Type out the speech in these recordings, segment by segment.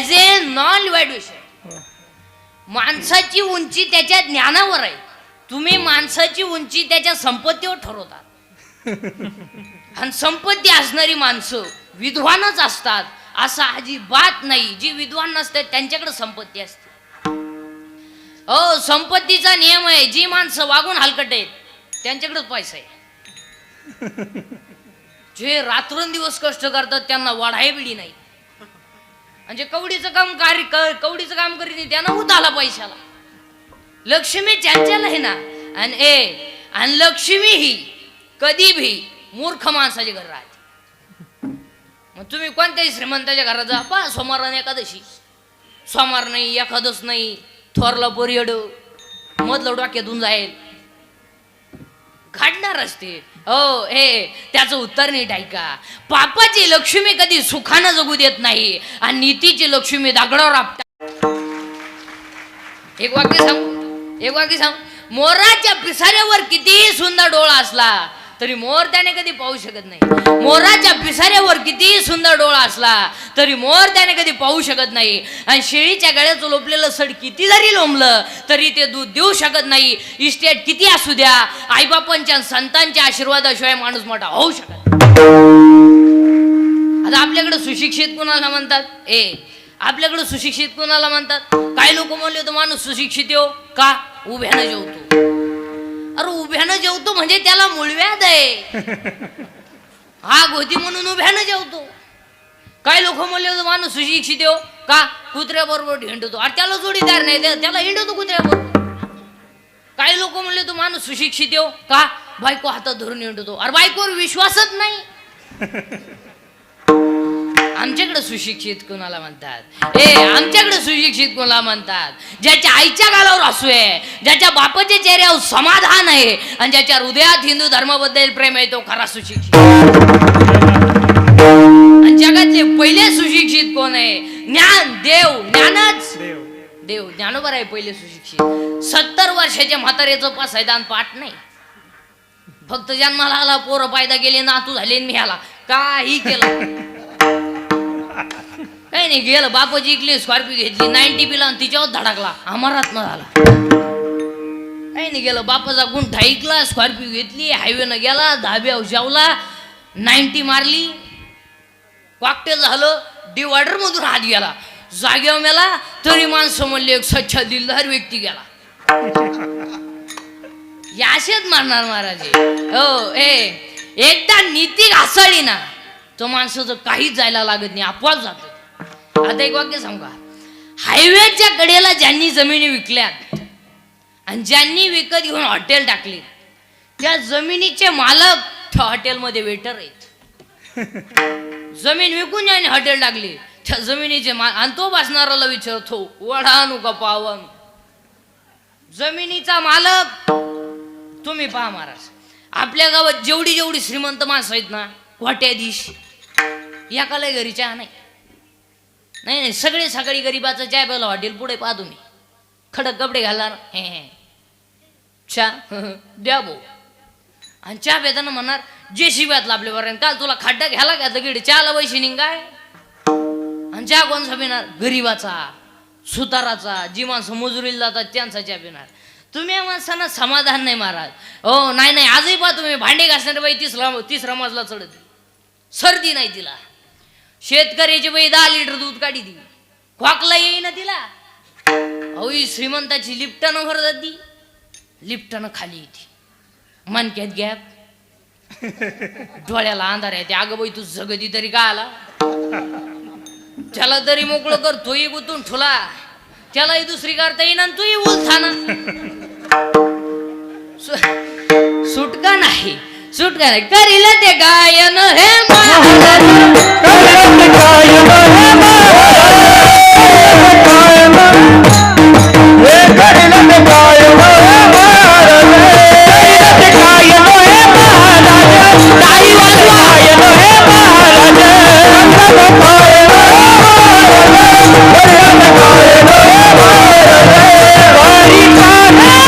As a non valuation माणसाची उंची त्याच्या ज्ञानावर आहे. तुम्ही माणसाची उंची त्याच्या संपत्तीवर ठरवतात आणि संपत्ती असणारी माणसं विद्वानच असतात. असं अजिबात नाही जी विद्वान नसतात त्यांच्याकडे संपत्ती असते. हो संपत्तीचा नियम आहे जी माणसं वागून हलकट आहेत त्यांच्याकडेच पैसा आहे. जे रात्रंदिवस कष्ट करतात त्यांना वाढाय बिडी नाही म्हणजे कवडीचं काम कार्य कवडीचं काम करीत नाही त्यानं उत आला पैशाला. लक्ष्मी त्यांच्याला आहे ना आणि ए आणि लक्ष्मी ही कधी भी मूर्ख माणसाचे घर राहते. मग तुम्ही कोणत्याही श्रीमंताच्या घरात जा पा सोमवार एकादशी. सोमवार नाही एखादच नाही थोरला पोरियड मधलं डोक्यातून जाईल. घडणार असते. हो हे त्याचं उत्तर नीट ऐका. पापाची लक्ष्मी कधी सुखानं जगू देत नाही आणि नीतीची लक्ष्मी दगडावर आपटा एक वाक्य सांगू. एक वाक्य सांगू. मोराच्या पिसाऱ्यावर कितीही सुंदर डोळा असला तरी मोर त्याने कधी पाहू शकत नाही. मोराच्या पिसाऱ्यावर कितीही सुंदर डोळा असला तरी मोर त्याने कधी पाहू शकत नाही. आणि शेळीच्या गळ्याचं लोपलेलं सड किती जरी लोंबलं तरी ते दूध देऊ शकत नाही. इस्टेट किती असू द्या आईबापांच्या संतांच्या आशीर्वादाशिवाय माणूस मोठा होऊ शकत आता आपल्याकडे सुशिक्षित कुणाला म्हणतात? ए आपल्याकडे सुशिक्षित कुणाला म्हणतात? काही लोक म्हणले होते माणूस सुशिक्षित हो. का? उभ्यानं जेवतो अरे उभ्यानं जेवतो म्हणजे त्याला मुळव्याध आहे. हा होती म्हणून उभ्यानं जेवतो. काही लोक म्हणले होते माणूस सुशिक्षित हो. का? कुत्र्याबरोबर हिंडतो. अरे त्याला जोडीदार नाही त्याला हिंडतो कुत्र्याबरोबर. काही लोक म्हणले तो माणूस सुशिक्षित हो. का? बायको हातात धरून हिंडतो. अरे बायकोवर विश्वासच नाही. आमच्याकडे सुशिक्षित कोणाला म्हणतात? ए आमच्याकडे सुशिक्षित कोणाला म्हणतात? ज्याच्या आईच्या गालावर असू आहे ज्याच्या बापाच्या चेहऱ्यावर समाधान आहे आणि ज्याच्या हृदयात हिंदू धर्माबद्दल प्रेम आहे तो खरा सुशिक्षित. आणि जगातले पहिले सुशिक्षित कोण आहे? ज्ञान देव ज्ञानच. देव ज्ञानोबर आहे पहिले सुशिक्षित. सत्तर वर्षाच्या म्हाताऱ्याचं पासायदान पाठ नाही. फक्त जन्माला आला पोरं पायदा गेले नातू झाले आणि ह्याला काही केलं काही नाही गेलं बापाची इकली स्कॉर्पिओ घेतली नाईन्टी पिला आणि तिच्यावर धडकला अमरात न झाला. काही नाही गेलं बापाचा गुंठा ऐकला स्कॉर्पिओ घेतली हायवेनं गेला धाब्यावर जेवला नाईन्टी मारली. कॉकटेल झालं डिवायडर मधून हात गेला. जाग्यावर मेला तरी माणसं म्हणले एक स्वच्छ दिलदार व्यक्ती गेला. या असेच मारणार महाराज. हो ए एकदा नीती घासाळी ना तो माणसाचं काहीच जायला लागत नाही आपोआप जातो आता एक वाक्य सांगा हायवेच्या कडेला ज्यांनी जमिनी विकल्यात आणि ज्यांनी विकत घेऊन हॉटेल टाकली त्या जमिनीचे मालक त्या हॉटेलमध्ये वेटर आहेत. जमीन विकून ज्यांनी हॉटेल टाकली त्या जमिनीचे माल आणि तो बसणाराला विचारतो वडानु का पावन? जमिनीचा मालक तुम्ही पहा महाराज आपल्या गावात जेवढी जेवढी श्रीमंत माणसं आहेत ना वाट्याधीश एकाला घरी चहा नाही. नाही नाही सगळे सकाळी गरीबाचं चाय बोला हॉटेल पुढे पाहा तुम्ही. खडक कपडे घालणार हे हे. चहा द्या भाऊ आणि चहा पेताना म्हणणार जे शिव्यात आपल्या बरं काल तुला खड्डा घ्यायला का दगड चहाला पैसे निघाय आणि चहा कोण पिणार गरीबाचा सुताराचा जी माणसं मजुरीला जातात त्यांचा चहा पिणार तुम्ही या माणसांना समाधान नाही महाराज. हो नाही नाही आजही पहा तुम्ही भांडे घासणारे बाई तिसरा तिसरा मजला चढत सर्दी नाही तिला. शेतकऱ्याची बाई दहा लिटर दूध काढी ती येई ना तिला. अहो श्रीमंताची लिफ्टानं भर जाती लिफ्टानं खाली येते. मनक्यात गॅप. डोळ्याला अंधार आहे ते. अगं बाई तू जगती तरी का आला? त्याला तरी मोकळं कर तोही गुतून ठुला. त्यालाही दुसरी करता येईना आणि तूही उलथाना. सु- सुटका नाही. सुटका नाही करील ते गायन हे महाराज. Yeah.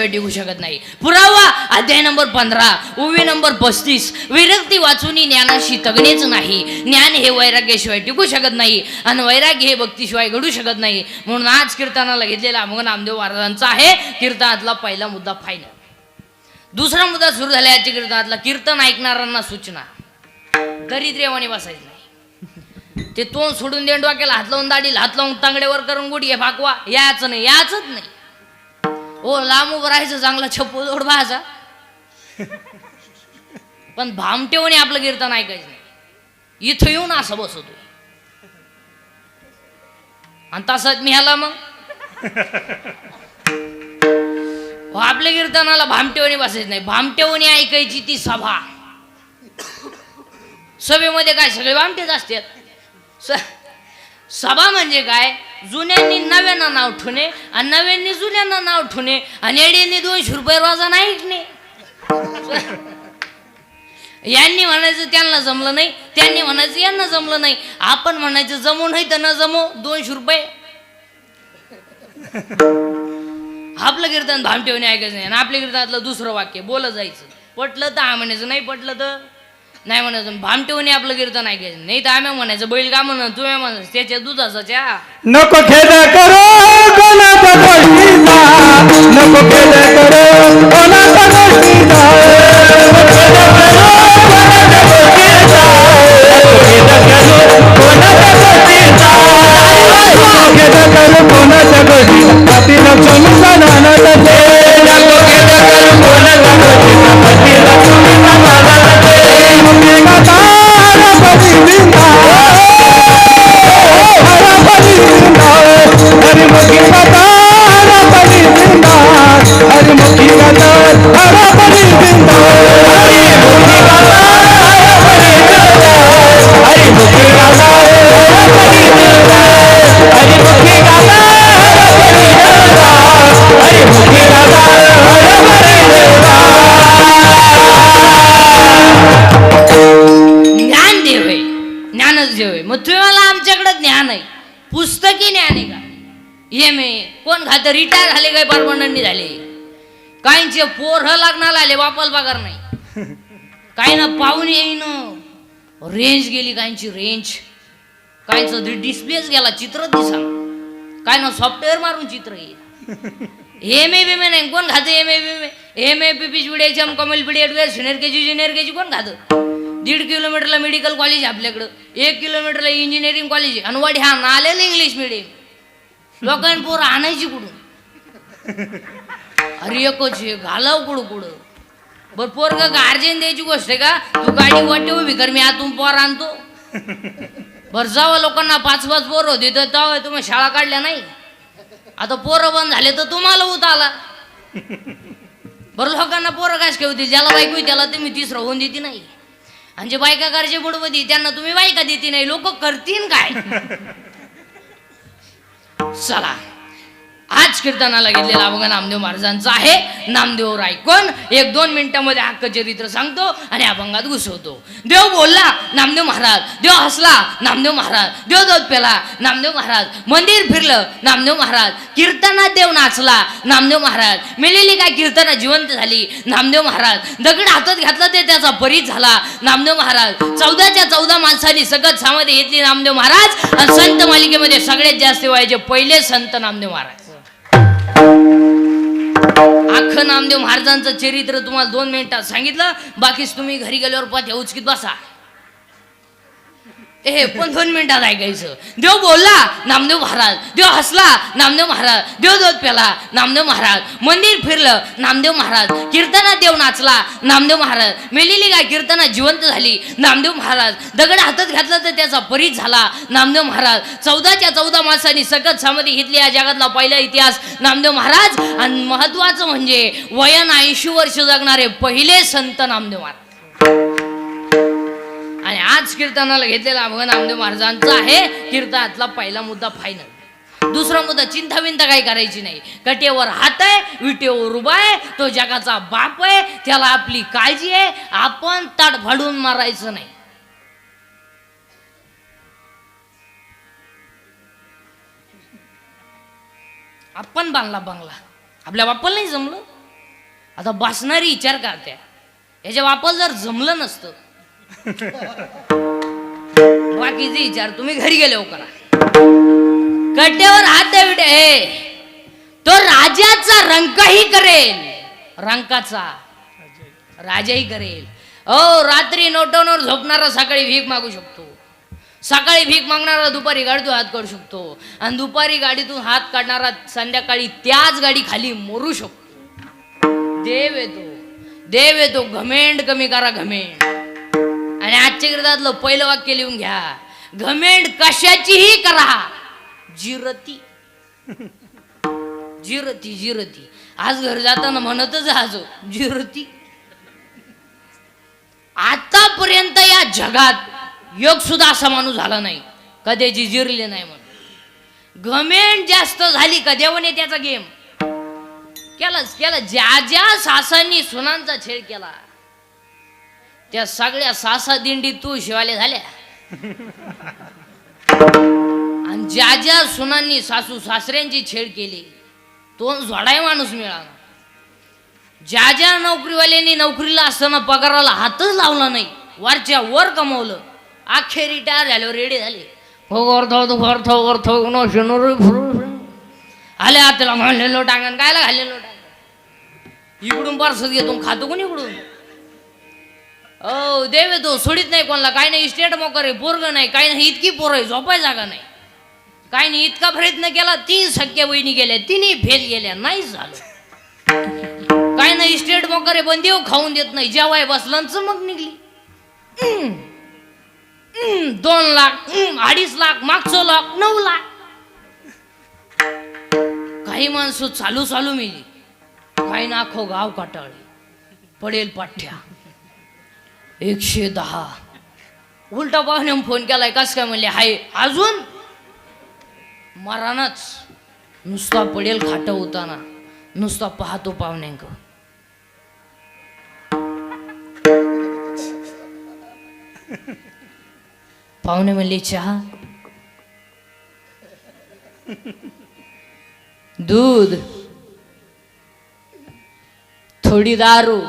टिकू शकत नाही. पुरावा अध्याय नंबर पंधरा उवी नंबर पस्तीस. विरक्ती वाचून ज्ञानाशी तगणेच नाही. ज्ञान हे वैराग्याशिवाय टिकू शकत नाही आणि वैराग्य हे भक्तीशिवाय घडू शकत नाही. म्हणून आज कीर्तनाला घेतलेला मग नामदेव महाराजांचा आहे कीर्तनातला पहिला मुद्दा फायनल दुसरा मुद्दा सुरू झाला याच्या कीर्तनातला कीर्तन ऐकणाऱ्यांना सूचना. दरिद्रेवाने बसायचं नाही. ते तोंड सोडून देऊन डोक्याला हात लावून दाडील हात लावून तांगड्यावर करून गुडघे फाकवा याच नाही याचच नाही. ओ लांब उभं राहायचं चांगला छप्पू जोड व्हायचा पण भामटेवणे आपलं कीर्तन ऐकायचं नाही. इथं येऊन असं बसवतो. आणि तसंच मी ह्याला मग. हो, आपल्या कीर्तनाला भामटेवणी बसायचं नाही. भामटेवणी ऐकायची ती सभा. सभेमध्ये काय सगळे भामटेच असतात. स- सभा म्हणजे काय? जुन्यांनी नव्यांना नाव ठेवणे आणि नव्यांनी जुन्यांना नाव ठेवणे आणि येड्यांनी दोनशे रुपये रोजा नाही ऐकणे. यांनी म्हणायचं त्यांना जमलं नाही. त्यांनी म्हणायचं यांना जमलं नाही. आपण म्हणायचं जमू नाही तर न जमो दोनशे रुपये. आपलं कीर्तन भामटेवणे ऐकायचं नाही आणि आपल्या कीर्तनातलं दुसरं वाक्य बोलं जायचं. पटलं तर हा म्हणायचं नाही पटलं तर नाही म्हणायचं भामटेवणे आपलं कीर्तन ऐकायचं. नाही तर आम्ही म्हणायचं बैल का म्हणून तुम्ही म्हणायचं त्याच्या दुधाचा त्या नको खेद करो कोणाचा गोष्टीचा नको खेद करो कोणाचा गोष्टीचा नको खेद करो कोणाच्या गोष्टीचा. नको खेद करो कोणाच्या गोष्टीचा. ज्ञानच देव मग तुम्ही मला आमच्याकडे ज्ञान आहे. पुस्तकी ज्ञान आहे का? एम ए कोण खातं? रिटायर झाले काय परमनंटनी झाले? काहींचे पोर लागणार आले वापस पगार नाही. काही ना पाहून येईन. रेंज गेली काहींची रेंज काहींचं डिस्प्लेच गेला चित्र दिसा. काय ना सॉफ्टवेअर मारून चित्र येईल. एम ए बी मे नाही. कोण खातं? एम ए बी मे. एम ए पी पी बिडियम कमल बिडियड senior K G junior K G कोण खातं? दीड किलोमीटरला मेडिकल कॉलेज आहे आपल्याकडं. एक किलोमीटरला इंजिनिअरिंग कॉलेज आहे. आणि वड्या ना इंग्लिश मिडियम लोकांनी पोरं आणायची कुठून? अरे एकच घालाव कुठं कुठं? बरं पोर का गार्जेन द्यायची गोष्ट आहे का? तू गाडी वाटे उभी कर मी आतून पोर आणतो. बरं जावं लोकांना पाच पाच पोरं होते तर जावं तुम्ही शाळा काढल्या नाही. आता पोरं बंद झाले तर तुम्हाला उत आला. बरं लोकांना पोरं काय ठेवतील ज्याला बायको आहे त्याला तुम्ही तिसरं होऊन देते नाही. आणि जे बायका करायचे बुडमध्ये त्यांना तुम्ही बायका देते नाही लोक करतील काय? चला. आज कीर्तनाला घेतलेला अभंग नामदेव महाराजांचा आहे. नामदेव रायकोन एक दोन मिनिटांमध्ये हक्क चरित्र सांगतो आणि अभंगात घुसवतो. देव बोलला नामदेव महाराज देव हसला नामदेव महाराज देव दोत पेला नामदेव महाराज मंदिर फिरलं नामदेव महाराज कीर्तनात देव नाचला नामदेव महाराज मेलेली काय कीर्तना जिवंत झाली नामदेव महाराज दगड हातात घातला ते त्याचा परीत झाला नामदेव महाराज चौदाच्या चौदा माणसांनी सगळं सामध्ये घेतली नामदेव महाराज आणि संत मालिकेमध्ये सगळ्यात जास्त व्हायचे पहिले संत नामदेव महाराज. अख्खं नामदेव महाराजांचं चरित्र तुम्हाला दोन मिनिटात सांगितलं. बाकीच तुम्ही घरी गेल्यावर पाहते उचकीत बसा. ए पण दोन मिनिटात ऐकायचं. देव बोलला नामदेव महाराज. देव हसला नामदेव महाराज. देव दोत पेला नामदेव महाराज. मंदिर फिरलं नामदेव महाराज. कीर्तनात देव नाचला नामदेव महाराज. मेलेली गाय कीर्तनात जिवंत झाली नामदेव महाराज. दगड हातात घातला तर त्याचा परीत झाला नामदेव महाराज. चौदाच्या चौदा माणसांनी सकत सामधी घेतली या जगातला पहिला इतिहास नामदेव महाराज. आणि महत्वाचं म्हणजे वयन ऐंशी वर्ष जगणारे पहिले संत नामदेव महाराज. आणि आज कीर्तनाला घेतलेला अभंग नामदेव महाराजांचा आहे. कीर्तनातला पहिला मुद्दा फायनल दुसरा मुद्दा चिंता विंता काही करायची नाही. कटेवर हात आहे विटेवर उभा आहे तो जगाचा बाप आहे त्याला आपली काळजी आहे. आपण ताट फाडून मारायचं नाही. आपण बांधला बंगला. आपल्या बापाला नाही जमलं? आता बसणारी विचार करते. याच्या बापाला जर जमलं नसतं बाकीचे विचार तुम्ही घरी गेले हो करा. कट्ट्यावर हात द्यावी हे तो राजाचा रंकही करेल. रंकाचा. राजाही करेल. ओ रात्री नोटवनवर झोपणारा सकाळी भीक मागू शकतो. सकाळी भीक मागणारा दुपारी गाडीतून हात काढू शकतो. आणि दुपारी गाडीतून हात काढणारा संध्याकाळी त्याच गाडी खाली मोरू शकतो. देव येतो. देव येतो. घमेंड कमी करा घमेंड. आणि आजच्या गिरदातलं पहिलं वाक्य लिहून घ्या. घमेंड कशाचीही करा. जिरती. जिरती जिरती. आज घर जाताना म्हणतच आज जिरती. आतापर्यंत या जगात योग सुद्धा असा माणूस झाला नाही. कधीची जिरले नाही म्हणून. घमेंड जास्त झाली का देवने त्याचा गेम? केलाच केला ज्या ज्या सासांनी सुनांचा छेड केला. त्या सगळ्या सासा दिंडी तू शिवाले झाल्या. आणि ज्या ज्या सुनांनी सासू सासऱ्यांची छेड केली तो झोडाय माणूस मिळाला. ज्या ज्या नोकरीवाल्यांनी नोकरीला असताना पगाराला हातच लावला नाही वरच्या वर कमवलं अख्खे रिटायर झाल्यावर रेडी झाले. हो अर्थ अर्थ नो न शिनोर आले हाताला म्हणलेलो टांगण कायला घाललेलो टांगण. इकडून परसत घेतो खातो कोण इकडून? ओ देवे तो सोडीत नाही कोणाला. काही नाही स्टेट मोकर आहे पोरग नाही काही नाही इतकी पोरं आहे झोपाय जागा नाही. काही नाही इतका प्रयत्न केला तीन सख्या बहिणी गेल्या तिन्ही फेल गेल्या नाही झालं. काही नाही स्टेट मोकर आहे पण देव खाऊन देत नाही. जेवाय बसलांच मग निघली. हम्म. दोन लाख अडीच लाख मागचं लाख नऊ लाख. काही माणसं चालू चालू मिली. काही नाखो गाव काटाळे पडेल पाठ्या. एकशे दहा. उलटा पाहुण्या फोन केलाय कस काय म्हणले हाय अजून? मरानच नुसता पडेल खाट होताना नुसता पाहतो पाहुण्यांक. पाहुणे म्हणले चहा? दूध. थोडी दारू.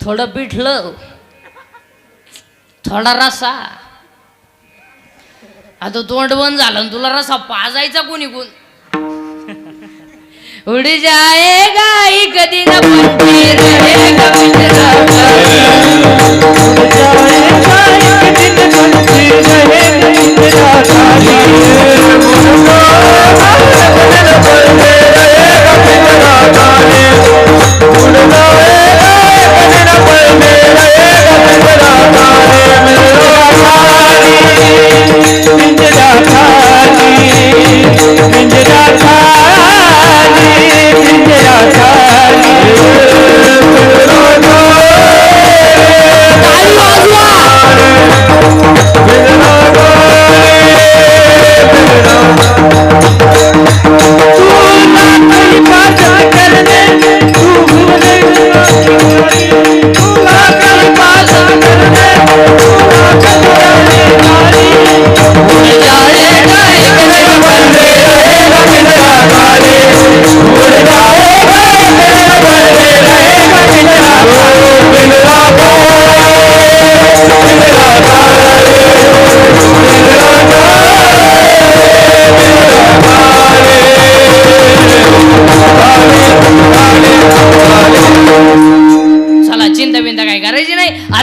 थोडं पिठलं थोडा रसा. आता तोंड बंद झालं आणि तुला रसा पाजायचा कोणी कोण उडी जाएगा कधी दिन पंछी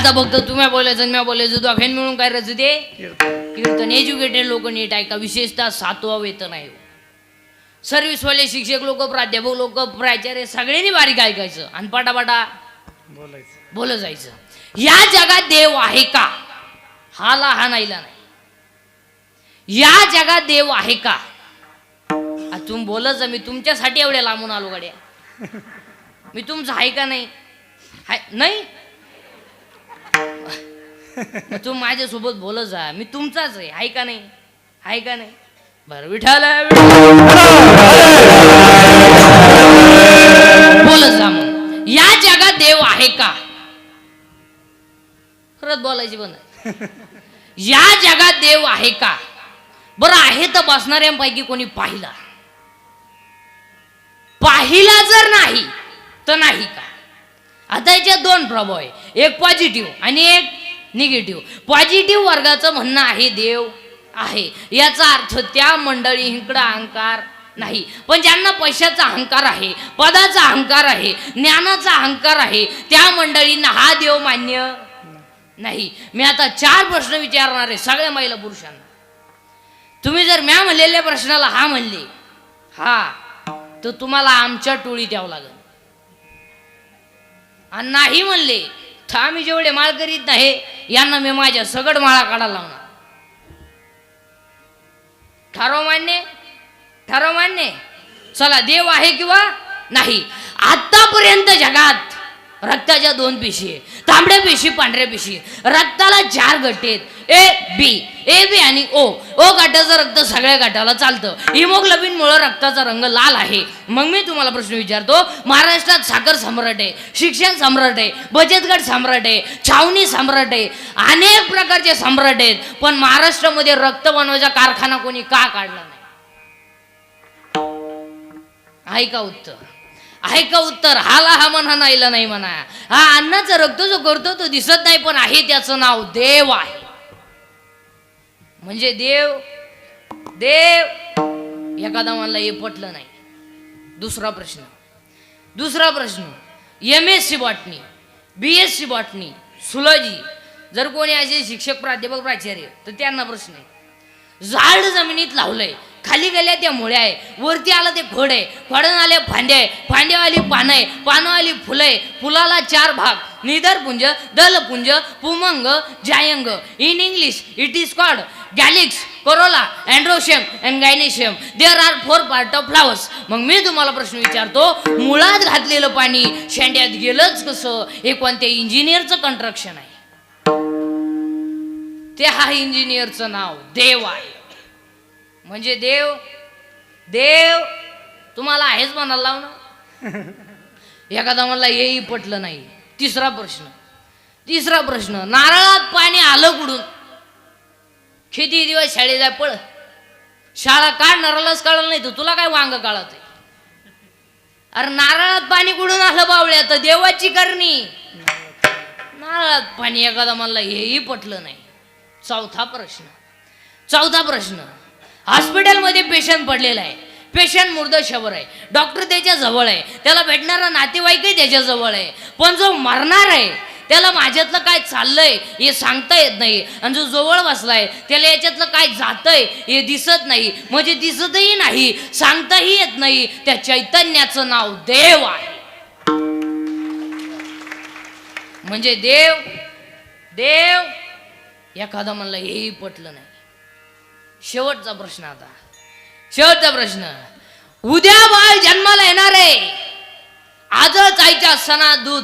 आता फक्त तुम्ही बोलायचं मी बोलायचं दोघांनी मिळून काय करायचं ते कीर्तन एज्युकेटेड लोक नीट आहे का विशेषतः सातवा वेतन आहे सर्व्हिसवाले शिक्षक लोक प्राध्यापक लोक प्राचार्य सगळ्यांनी बारीक ऐकायचं आणि पटापटा बोलायचं. बोलत जायचं. या जगात देव आहे का? हाला हा नाहीला नाही. या जगात देव आहे का? तुम्ही बोलत जा मी तुमच्यासाठी एवढ्या लांबून आलो गाड्या. मी तुमचं आहे का नाही? हाय नाही? तुम्ही माझ्यासोबत बोलत जा. मी तुमचाच आहे. आहे का नाही? आहे का नाही? बरं विठाला बोलत जा मग. या जगात देव आहे का? खरंच बोलायची आहे. या जगात देव आहे का? बरं आहे तर बसणाऱ्यांपैकी कोणी पाहिला? पाहिला जर नाही तर नाही का? आता याच्यात दोन प्रभाव आहे. एक पॉझिटिव्ह आणि एक निगेटिव्ह पॉझिटिव्ह वर्गाचं म्हणणं आहे देव आहे. याचा अर्थ त्या मंडळींकडं अहंकार नाही. पण ज्यांना पैशाचा अहंकार आहे पदाचा अहंकार आहे ज्ञानाचा अहंकार आहे त्या मंडळींना हा देव मान्य नाही. मी आता चार प्रश्न विचारणार आहे सगळ्या महिला पुरुषांना. तुम्ही जर म्या म्हणलेल्या प्रश्नाला हा म्हणले हा तर तुम्हाला आमच्या टोळी द्यावं लागेल. आणि नाही म्हणले तर आम्ही जेवढे माळ करीत नाही यांना मी माझ्या सगड माळा काढायला लावणार. ठरव मान्य ठरव मान्य. चला देव आहे किंवा नाही. आतापर्यंत जगात रक्ताच्या दोन पेशी तांबड्या पेशी पांढऱ्या पेशी. आहे. रक्ताला चार गट आहेत. ए बी ए बी आणि ओ ओ गटाचं रक्त सगळ्या गटाला चालतं. हिमोग्लोबिन मुळे रक्ताचा रंग लाल आहे. मग मी तुम्हाला प्रश्न विचारतो महाराष्ट्रात साखर सम्राट आहे शिक्षण सम्राट आहे बचत गट सम्राट आहे छावणी सम्राट आहे अनेक प्रकारचे सम्राट आहेत. पण महाराष्ट्रामध्ये रक्त बनवायचा कारखाना कोणी का काढला नाही? ऐका का उत्तर. आहे का उत्तर हाला हा म्हणा नाहीला नाही म्हणा. हा अन्नाचा रक्त जो करतो तो दिसत नाही पण आहे त्याचं नाव देव आहे. म्हणजे देव देव. एखादा मला हे पटलं नाही. दुसरा प्रश्न. दुसरा प्रश्न. M S C botany B S C botany सुलजी जर कोणी असे शिक्षक प्राध्यापक प्राचार्य तर त्यांना प्रश्न आहे. झाड जमिनीत लावलंय. खाली गेल्या त्या मुळ्या आहे. वरती आलं ते घोड आहे. घोडून आले फांदे आहे. फांद्यावाली पानं आहे. पानवाली फुलं आहे. फुलाला चार भाग. निदरपुंज दलपुंज पुमंग जायंग. In English it is called calyx corolla androecium and gynoecium there are four part of flowers मग मी तुम्हाला प्रश्न विचारतो मुळात घातलेलं पाणी शेंड्यात गेलंच कसं? हे कोणत्या इंजिनियरचं कंट्रक्शन आहे? ते हा इंजिनियरचं नाव देव आहे. म्हणजे देव देव तुम्हाला आहेच म्हणायला लावणं एखादा म्हणला हेही पटलं नाही. तिसरा प्रश्न. तिसरा प्रश्न नारळात पाणी आलं कुडून किती दिवस शाळेत जाय पळ. शाळा काढ नारळाच काढलं नाही तर तुला काय वांग काढत आहे? अरे नारळात पाणी कुडून आलं बावळ्या? तर देवाची करणी. नारळात पाणी एखादा म्हणला हेही पटलं नाही. चौथा प्रश्न. चौथा प्रश्न. हॉस्पिटलमध्ये पेशंट पडलेला आहे. पेशंट मुर्दशावर आहे. डॉक्टर त्याच्याजवळ आहे. त्याला भेटणारा नातेवाईकही त्याच्याजवळ आहे. पण जो मरणार आहे त्याला माझ्यातलं काय चाललंय हे सांगता येत नाही. आणि जो जवळ बसलाय त्याला याच्यातलं काय जातंय हे दिसत नाही. म्हणजे दिसतही नाही सांगताही येत नाही. त्या चैतन्याचं नाव देव आहे. म्हणजे देव देव एखादा म्हणला हेही पटलं नाही. शेवटचा प्रश्न आता. शेवटचा प्रश्न. उद्या बाळ जन्माला येणार आहे आजच आईच्या सणा दूध